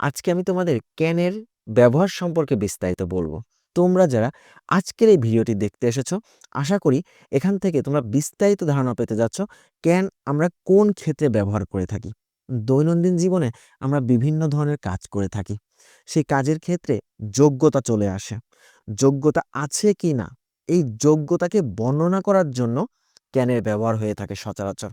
আজকে আমি তোমাদের ক্যানের ব্যবহার সম্পর্কে বিস্তারিত বলব। তোমরা যারা আজকের এই ভিডিওটি দেখতে এসেছ, আশা করি এখান থেকে তোমরা বিস্তারিত ধারণা পেতে যাচ্ছ ক্যান আমরা কোন ক্ষেত্রে ব্যবহার করে থাকি। দৈনন্দিন জীবনে আমরা বিভিন্ন ধরনের কাজ করে থাকি। সেই কাজের ক্ষেত্রে যোগ্যতা চলে আসে। যোগ্যতা আছে কি না এই যোগ্যতাকে বর্ণনা করার জন্য ক্যানের ব্যবহার হয়ে থাকে সচরাচর।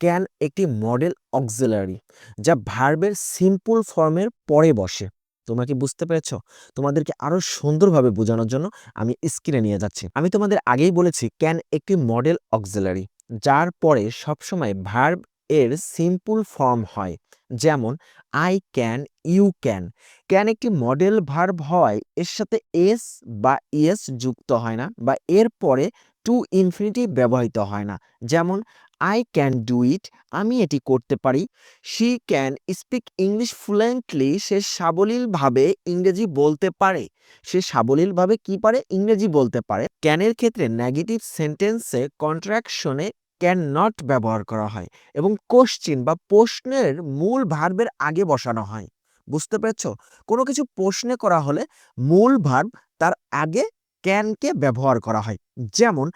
ক্যান একটি মডেল অক্সিলারি, যা ভার্বের সিম্পল ফর্মের পরে বসে। তোমরা কি বুঝতে পেরেছ? তোমাদেরকে আরও সুন্দরভাবে বোঝানোর জন্য আমি স্ক্রিনে নিয়ে যাচ্ছি। আমি তোমাদের আগেই বলেছি, ক্যান একটি মডেল অক্সিলারি, যার পরে সবসময় ভার্ব এর সিম্পল ফর্ম হয়। যেমন, I can, you can. Can একটি মডেল ভার্ব হওয়ায় এর সাথে এস বা ইএস যুক্ত হয় না, বা এর পরে টু ইনফিনিটি ব্যবহৃত হয় না। যেমন আই ক্যান ডু ইট আমি এটি করতে পারি। She can speak English fluently সে সাবলীলভাবে ইংরেজি বলতে পারে। সে সাবলীলভাবে কি পারে? ইংরেজি বলতে পারে। ক্যানের ক্ষেত্রে নেগেটিভ সেন্টেন্সে কন্ট্রাকশনে ক্যান নট ব্যবহার করা হয় এবং কোশ্চিন বা প্রশ্নের মূল ভার্বের আগে বসানো হয়। বুঝতে পেরেছ? কোনো কিছু প্রশ্নে করা হলে মূল ভার্ব তার আগে ক্যানকে ব্যবহার করা হয়। যেমন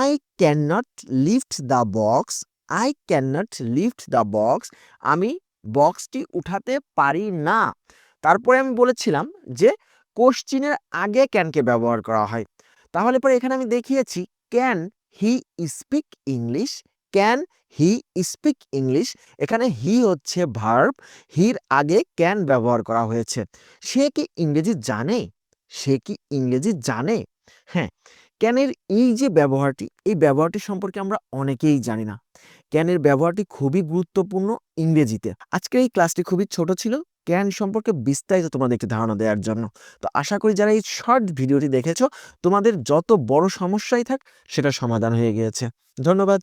I can not lift the box I can not lift the box আমি বক্সটি উঠাতে পারি না। তারপরে আমি বলেছিলাম যে কোশ্চিনের আগে ক্যানকে ব্যবহার করা হয়। তাহলে পরে এখানে আমি দেখিয়েছি can he speak English can he speak English এখানে হি হচ্ছে ভার্ব হির আগে ক্যান ব্যবহার করা হয়েছে। সে কি ইংরেজি জানে? সে কি ইংরেজি জানে? হ্যাঁ ক্যানের এই যে ব্যবহারটি, এই ব্যবহারটি সম্পর্কে আমরা অনেকেই জানি না। ক্যানের ব্যবহারটি খুবই গুরুত্বপূর্ণ ইংরেজিতে। আজকের এই ক্লাসটি খুবই ছোট ছিল। ক্যান সম্পর্কে বিস্তারিত তোমাদের একটি ধারণা দেওয়ার জন্য। তো আশা করি যারা এই শর্ট ভিডিওটি দেখেছ, তোমাদের যত বড় সমস্যাই থাক সেটা সমাধান হয়ে গিয়েছে। ধন্যবাদ।